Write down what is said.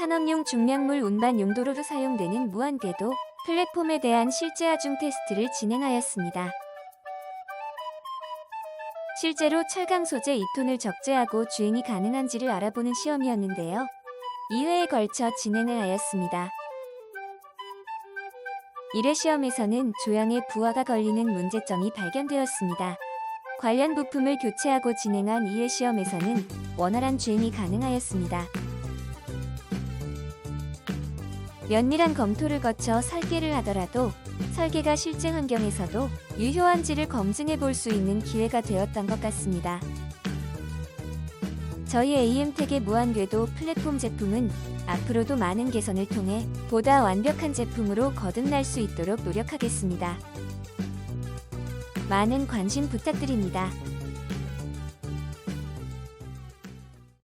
산업용 중량물 운반 용도로 사용되는 무한궤도 플랫폼에 대한 실제 하중 테스트를 진행하였습니다. 실제로 철강 소재 2톤을 적재하고 주행이 가능한지를 알아보는 시험이었는데요. 2회에 걸쳐 진행을 하였습니다. 1회 시험에서는 조향에 부하가 걸리는 문제점이 발견되었습니다. 관련 부품을 교체하고 진행한 2회 시험에서는 원활한 주행이 가능하였습니다. 면밀한 검토를 거쳐 설계를 하더라도 설계가 실제 환경에서도 유효한지를 검증해 볼 수 있는 기회가 되었던 것 같습니다. 저희 AM텍의 무한궤도 플랫폼 제품은 앞으로도 많은 개선을 통해 보다 완벽한 제품으로 거듭날 수 있도록 노력하겠습니다. 많은 관심 부탁드립니다.